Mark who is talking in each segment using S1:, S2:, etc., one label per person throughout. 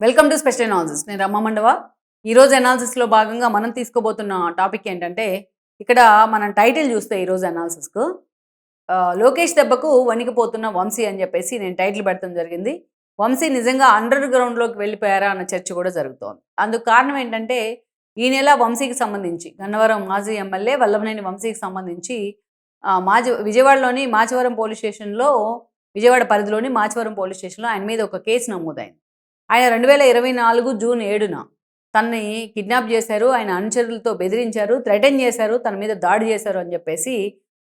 S1: Welcome to special analysis నేను రమ్మ మండవ. ఈరోజు అనాలిసిస్లో భాగంగా మనం తీసుకోబోతున్న టాపిక్ ఏంటంటే ఇక్కడ మనం టైటిల్ చూస్తే ఈరోజు అనాలిసిస్కు లోకేష్ దెబ్బకు వణికిపోతున్న వంశీ అని చెప్పేసి నేను టైటిల్ పెడతాం జరిగింది. వంశీ నిజంగా అండర్ గ్రౌండ్లోకి వెళ్ళిపోయారా అన్న చర్చ కూడా జరుగుతోంది. అందుకు కారణం ఏంటంటే ఈ నెల వంశీకి సంబంధించి గన్నవరం మాజీ ఎమ్మెల్యే వల్లభనేని వంశీకి సంబంధించి మాజీ విజయవాడలోని మాచవరం పోలీస్ స్టేషన్లో విజయవాడ పరిధిలోని మాచవరం పోలీస్ స్టేషన్లో ఆయన మీద ఒక కేసు నమోదైంది. ఆయన రెండు వేల ఇరవై నాలుగు జూన్ ఏడున తనని కిడ్నాప్ చేశారు ఆయన అనుచరులతో బెదిరించారు థ్రెటన్ చేశారు తన మీద దాడి చేశారు అని చెప్పేసి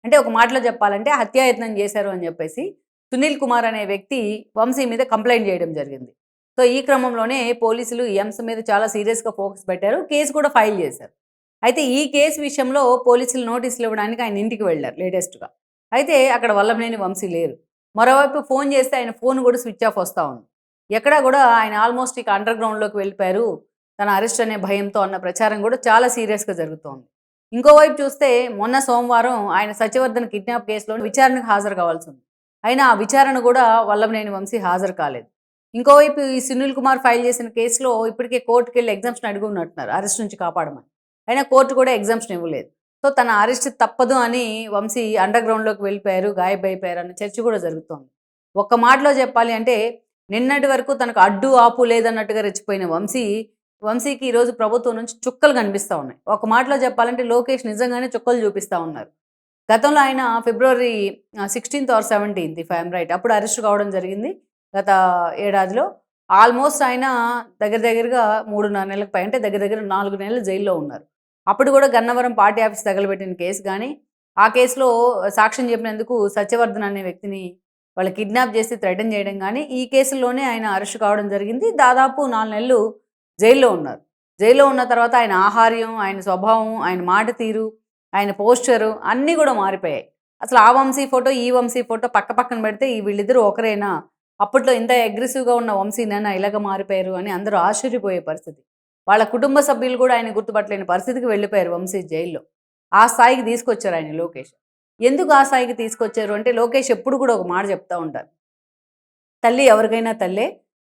S1: అంటే ఒక మాటలో చెప్పాలంటే హత్యాయత్నం చేశారు అని చెప్పేసి సునీల్ కుమార్ అనే వ్యక్తి వంశీ మీద కంప్లైంట్ చేయడం జరిగింది. సో ఈ క్రమంలోనే పోలీసులు ఈ అంశం మీద చాలా సీరియస్గా ఫోకస్ పెట్టారు కేసు కూడా ఫైల్ చేశారు. అయితే ఈ కేసు విషయంలో పోలీసులు నోటీసులు ఇవ్వడానికి ఆయన ఇంటికి వెళ్ళారు లేటెస్ట్గా. అయితే అక్కడ వల్లభనేని వంశీ లేరు. మరోవైపు ఫోన్ చేస్తే ఆయన ఫోన్ కూడా స్విచ్ ఆఫ్ వస్తూ ఉంది. ఎక్కడా కూడా ఆయన ఆల్మోస్ట్ ఇక అండర్ గ్రౌండ్లోకి వెళ్ళిపోయారు. తన అరెస్ట్ అనే భయంతో అన్న ప్రచారం కూడా చాలా సీరియస్గా జరుగుతోంది. ఇంకోవైపు చూస్తే మొన్న సోమవారం ఆయన సత్యవర్ధన్ కిడ్నాప్ కేసులో విచారణకు హాజరు కావాల్సి ఉంది అయినా ఆ విచారణ కూడా వల్లభనేని వంశీ హాజరు కాలేదు. ఇంకోవైపు ఈ సునీల్ కుమార్ ఫైల్ చేసిన కేసులో ఇప్పటికే కోర్టుకి వెళ్ళి ఎగ్జామ్షన్ అడిగి ఉన్నట్టున్నారు అరెస్ట్ నుంచి కాపాడమని. అయినా కోర్టు కూడా ఎగ్జామ్షన్ ఇవ్వలేదు. సో తన అరెస్ట్ తప్పదు అని వంశీ అండర్ గ్రౌండ్లోకి వెళ్ళిపోయారు గాయబైపోయారు అన్న చర్చ కూడా జరుగుతోంది. ఒక్క మాటలో చెప్పాలి అంటే నిన్నటి వరకు తనకు అడ్డు ఆపు లేదన్నట్టుగా రెచ్చిపోయిన వంశీ వంశీకి ఈరోజు ప్రభుత్వం నుంచి చుక్కలు కనిపిస్తూ ఉన్నాయి. ఒక మాటలో చెప్పాలంటే లోకేష్ నిజంగానే చుక్కలు చూపిస్తూ ఉన్నారు. గతంలో ఆయన February sixteenth or seventeenth if I'm right అప్పుడు అరెస్ట్ కావడం జరిగింది. గత ఏడాదిలో ఆల్మోస్ట్ ఆయన దగ్గర దగ్గరగా మూడున్నర నెలలకు పై అంటే దగ్గర దగ్గర నాలుగు నెలలు జైల్లో ఉన్నారు. అప్పుడు కూడా గన్నవరం పార్టీ ఆఫీస్ తగలబెట్టిన కేసు కానీ ఆ కేసులో సాక్ష్యం చెప్పినందుకు సత్యవర్ధన్ అనే వ్యక్తిని వాళ్ళు కిడ్నాప్ చేసి థ్రెటన్ చేయడం కానీ ఈ కేసులోనే ఆయన అరెస్ట్ కావడం జరిగింది. దాదాపు నాలుగు నెలలు జైల్లో ఉన్నారు. జైల్లో ఉన్న తర్వాత ఆయన ఆహార్యం ఆయన స్వభావం ఆయన మాట తీరు ఆయన పోస్చరు అన్నీ కూడా మారిపోయాయి. అసలు ఆ వంశీ ఫోటో ఈ వంశీ ఫోటో పక్క పక్కన పెడితే ఈ వీళ్ళిద్దరూ ఒకరేనా? అప్పట్లో ఇంత అగ్రెసివ్గా ఉన్న వంశీనైనా ఇలాగ మారిపోయారు అని అందరూ ఆశ్చర్యపోయే పరిస్థితి. వాళ్ళ కుటుంబ సభ్యులు కూడా ఆయన గుర్తుపట్టలేని పరిస్థితికి వెళ్ళిపోయారు వంశీ జైల్లో. ఆ స్థాయికి తీసుకొచ్చారు ఆయన లోకేష్. ఎందుకు ఆ స్థాయికి తీసుకొచ్చారు అంటే లోకేష్ ఎప్పుడు కూడా ఒక మాట చెప్తా ఉంటారు. తల్లి ఎవరికైనా తల్లే.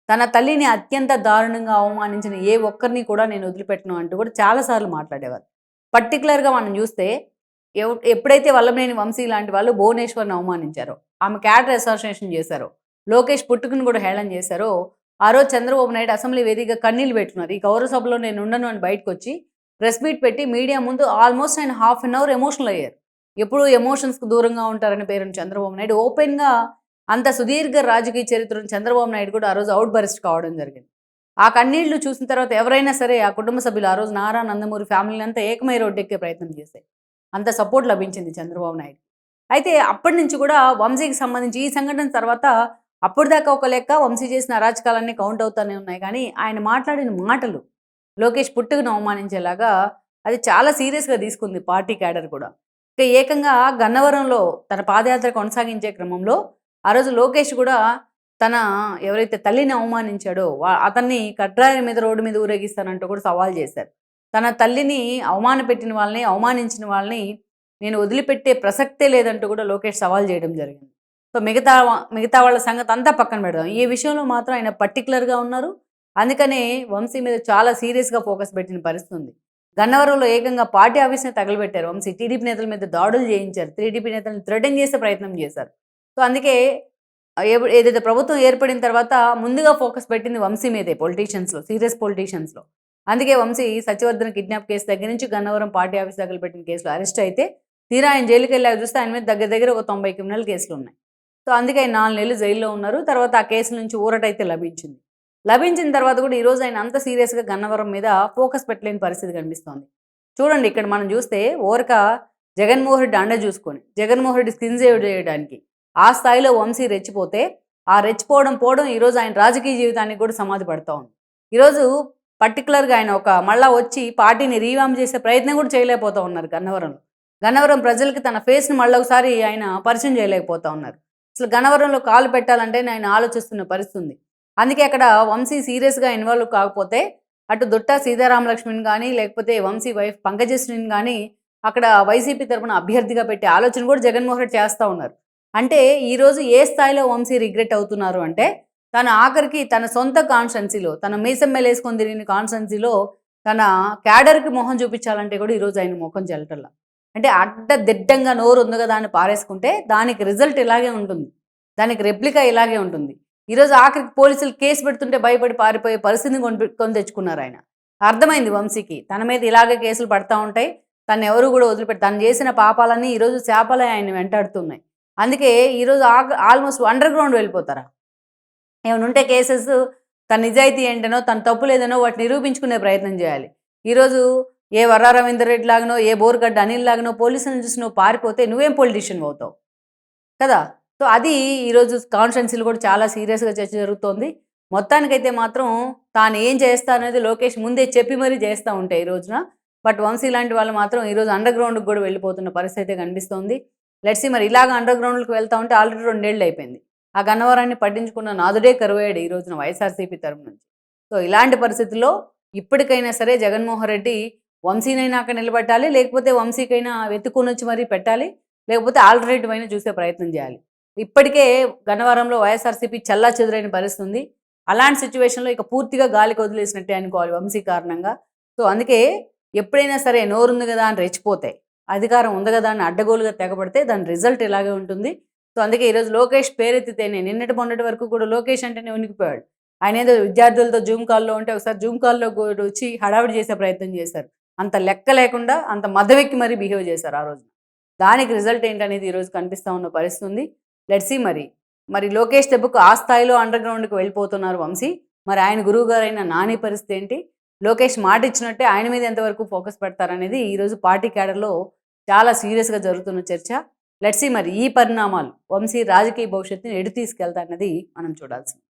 S1: తన తల్లిని అత్యంత దారుణంగా అవమానించిన ఏ ఒక్కరిని కూడా నేను వదిలిపెట్టను అంటూ కూడా చాలాసార్లు మాట్లాడేవారు. పర్టికులర్గా మనం చూస్తే ఎప్పుడైతే వల్లభనేని వంశీ లాంటి వాళ్ళు భువనేశ్వర్ని అవమానించారో ఆమె క్యాడర్ అసోసియేషన్ చేశారో లోకేష్ పుట్టుకుని కూడా హేళన చేశారో ఆ రోజు చంద్రబాబు నాయుడు అసెంబ్లీ వేదికగా కన్నీళ్ళు పెట్టుకున్నారు ఈ గౌరవ సభలో నేను ఉండను అని బయటకు వచ్చి ప్రెస్ మీట్ పెట్టి మీడియా ముందు ఆల్మోస్ట్ ఆయన హాఫ్ అన్ అవర్ ఎమోషనల్ అయ్యారు. ఎప్పుడు ఎమోషన్స్కు దూరంగా ఉంటారని పేరుని చంద్రబాబు నాయుడు ఓపెన్గా అంత సుదీర్ఘ రాజకీయ చరిత్రను చంద్రబాబు నాయుడు కూడా ఆ రోజు అవుట్ బరిస్ట్ కావడం జరిగింది. ఆ కన్నీళ్ళు చూసిన తర్వాత ఎవరైనా సరే ఆ కుటుంబ సభ్యులు ఆ రోజు నారా నందమూరి ఫ్యామిలీని అంతా ఏకమై రోడ్డెక్కే ప్రయత్నం చేశాయి. అంత సపోర్ట్ లభించింది చంద్రబాబు నాయుడు. అయితే అప్పటి నుంచి కూడా వంశీకి సంబంధించి ఈ సంఘటన తర్వాత అప్పటిదాకా దాకా ఒక లెక్క వంశీ చేసిన అరాచకాలన్నీ కౌంట్ అవుతూనే ఉన్నాయి. కానీ ఆయన మాట్లాడిన మాటలు లోకేష్ పుట్టుకును అవమానించేలాగా అది చాలా సీరియస్గా తీసుకుంది పార్టీ క్యాడర్ కూడా. ఇక ఏకంగా గన్నవరంలో తన పాదయాత్ర కొనసాగించే క్రమంలో ఆ రోజు లోకేష్ కూడా తన ఎవరైతే తల్లిని అవమానించాడో అతన్ని కట్రాయ మీద రోడ్డు మీద ఊరేగిస్తానంటూ కూడా సవాల్ చేశారు. తన తల్లిని అవమాన పెట్టిన వాళ్ళని అవమానించిన వాళ్ళని నేను వదిలిపెట్టే ప్రసక్తే లేదంటూ కూడా లోకేష్ సవాల్ చేయడం జరిగింది. సో మిగతా మిగతా వాళ్ళ సంగతి అంతా పక్కన పెడదాం. ఈ విషయంలో మాత్రం ఆయన పర్టికులర్గా ఉన్నారు. అందుకనే వంశీ మీద చాలా సీరియస్గా ఫోకస్ పెట్టిన పరిస్థితి ఉంది. గన్నవరంలో ఏకంగా పార్టీ ఆఫీస్ని తగలబెట్టారు. వంశీ టీడీపీ నేతల మీద దాడులు చేయించారు. టీడీపీ నేతలను థ్రెటన్ చేసే ప్రయత్నం చేశారు. సో అందుకే ఏదైతే ప్రభుత్వం ఏర్పడిన తర్వాత ముందుగా ఫోకస్ పెట్టింది వంశీ మీదే పొలిటీషియన్స్లో సీరియస్ పొలిటీషియన్స్లో. అందుకే వంశీ సత్యవర్ధన్ కిడ్నాప్ కేసు దగ్గర నుంచి గన్నవరం పార్టీ ఆఫీస్ దగ్గర పెట్టిన కేసులో అరెస్ట్ అయితే తీరా ఆయన జైలుకి వెళ్ళాక చూస్తే ఆయన మీద దగ్గర దగ్గర ఒక తొంభై క్రిమినల్ కేసులు ఉన్నాయి. సో అందుకే ఆయన నాలుగు నెలలు జైల్లో ఉన్నారు. తర్వాత ఆ కేసు నుంచి ఊరటైతే లభించింది. లభించిన తర్వాత కూడా ఈరోజు ఆయన అంత సీరియస్గా గన్నవరం మీద ఫోకస్ పెట్టలేని పరిస్థితి కనిపిస్తోంది. చూడండి ఇక్కడ మనం చూస్తే ఓరక జగన్మోహన్ రెడ్డి అండ చూసుకొని జగన్మోహన్ రెడ్డి స్కిన్ సేవ్ చేయడానికి ఆ స్థాయిలో వంశీ రెచ్చిపోతే ఆ రెచ్చిపోవడం పోవడం ఈరోజు ఆయన రాజకీయ జీవితానికి కూడా సమాధి పడుతూ ఉంది. ఈరోజు పర్టికులర్గా ఆయన ఒక మళ్ళా వచ్చి పార్టీని రీవామ్ చేసే ప్రయత్నం కూడా చేయలేకపోతూ ఉన్నారు గన్నవరంలో. గన్నవరం ప్రజలకి తన ఫేస్ని మళ్ళీ ఒకసారి ఆయన పరిచయం చేయలేకపోతా ఉన్నారు. అసలు గన్నవరంలో కాలు పెట్టాలంటే ఆయన ఆలోచిస్తున్న పరిస్థితి ఉంది. అందుకే అక్కడ వంశీ సీరియస్గా ఇన్వాల్వ్ కాకపోతే అటు దుట్ట సీతారామలక్ష్మిని కానీ లేకపోతే వంశీ వైఫ్ పంకజశ్రీని కానీ అక్కడ వైసీపీ తరపున అభ్యర్థిగా పెట్టే ఆలోచన కూడా జగన్మోహన్ రెడ్డి చేస్తూ ఉన్నారు. అంటే ఈరోజు ఏ స్థాయిలో వంశీ రిగ్రెట్ అవుతున్నారు అంటే తన ఆఖరికి తన సొంత కాన్స్టెన్సీలో తన మీసెమ్మెల్ వేసుకొని తిరిగిన కాన్స్టెన్సీలో తన క్యాడర్కి మొహం చూపించాలంటే కూడా ఈరోజు ఆయన ముఖం చెల్లటల్లా అంటే అడ్డదిడ్డంగా నోరు ఉంది కదా అని పారేసుకుంటే దానికి రిజల్ట్ ఇలాగే ఉంటుంది. దానికి రెప్లికా ఇలాగే ఉంటుంది. ఈరోజు ఆఖరికి పోలీసులు కేసు పెడుతుంటే భయపడి పారిపోయే పరిస్థితిని కొని కొని తెచ్చుకున్నారు ఆయన. అర్థమైంది వంశీకి. తన మీద ఇలాగే కేసులు పడతా ఉంటాయి. తను ఎవరు కూడా వదిలిపెట్టి తను చేసిన పాపాలన్నీ ఈరోజు చేపలే ఆయన వెంటాడుతున్నాయి. అందుకే ఈరోజు ఆల్మోస్ట్ అండర్ గ్రౌండ్ వెళ్ళిపోతారా? ఏమైనా ఉంటే కేసెస్ తన నిజాయితీ ఏంటనో తన తప్పు లేదనో వాటిని నిరూపించుకునే ప్రయత్నం చేయాలి. ఈరోజు ఏ వర్రా రవీందర్ రెడ్డి లాగనో ఏ బోర్గడ్డ అనిల్ లాగనో పోలీసులను చూసి నువ్వు పారిపోతే నువ్వేం పొలిటీషియన్ అవుతావు? కదా? సో అది ఈరోజు కాన్ఫరెన్సీలు కూడా చాలా సీరియస్గా చర్చ జరుగుతోంది. మొత్తానికైతే మాత్రం తాను ఏం చేస్తా అనేది లోకేష్ ముందే చెప్పి మరీ చేస్తూ ఉంటాయి ఈ రోజున. బట్ వంశీ లాంటి వాళ్ళు మాత్రం ఈరోజు అండర్ గ్రౌండ్కి కూడా వెళ్ళిపోతున్న పరిస్థితి అయితే కనిపిస్తోంది. లెట్సి మరి ఇలాగ అండర్ గ్రౌండ్కి వెళ్తా ఉంటే ఆల్రెడీ రెండేళ్ళు అయిపోయింది. ఆ గన్నవరాన్ని పట్టించుకున్న నాదుడే కరువయ్యాడు ఈ రోజున వైఎస్ఆర్సీపీ తరపు నుంచి. సో ఇలాంటి పరిస్థితుల్లో ఇప్పటికైనా సరే జగన్మోహన్ రెడ్డి వంశీనైనా అక్కడ నిలబెట్టాలి లేకపోతే వంశీకైనా వెతుక్కుని వచ్చి మరీ పెట్టాలి లేకపోతే ఆల్టర్నేటివ్ అయినా చూసే ప్రయత్నం చేయాలి. ఇప్పటికే గన్నవరంలో వైఎస్ఆర్సీపీ చల్లా చెదురైన పరిస్థితి ఉంది అలాంటి సిచ్యువేషన్లో ఇక పూర్తిగా గాలికి వదిలేసినట్టే అనుకోవాలి వంశీ కారణంగా. సో అందుకే ఎప్పుడైనా సరే నోరుంది కదా అని రెచ్చిపోతాయి అధికారం ఉంది కదా అని అడ్డగోలుగా తెగబడితే దాని రిజల్ట్ ఇలాగే ఉంటుంది. సో అందుకే ఈరోజు లోకేష్ పేరెత్తితేనే నిన్నటి మొన్నటి వరకు కూడా లోకేష్ అంటేనే ఉనికిపోయాడు. ఆయన ఏదో విద్యార్థులతో జూమ్ కాల్లో ఉంటే ఒకసారి జూమ్ కాల్లో కూడా వచ్చి హడావిడి చేసే ప్రయత్నం చేశారు. అంత లెక్క లేకుండా అంత మదవెక్కి మరీ బిహేవ్ చేశారు ఆ రోజు దానికి రిజల్ట్ ఏంటనేది ఈరోజు కనిపిస్తూ ఉన్న పరిస్థితి ఉంది లెట్సీ మరి. మరి లోకేష్ దెబ్బకు ఆ స్థాయిలో అండర్ గ్రౌండ్కి వెళ్ళిపోతున్నారు వంశీ. మరి ఆయన గురువు గారైన నాని పరిస్థితి ఏంటి? లోకేష్ మాట ఇచ్చినట్టే ఆయన మీద ఎంతవరకు ఫోకస్ పెడతారనేది ఈరోజు పార్టీ క్యాడర్లో చాలా సీరియస్గా జరుగుతున్న చర్చ. లెట్సీ మరి ఈ పరిణామాలు వంశీ రాజకీయ భవిష్యత్తుని ఎడు తీసుకెళ్తారన్నది మనం చూడాల్సింది.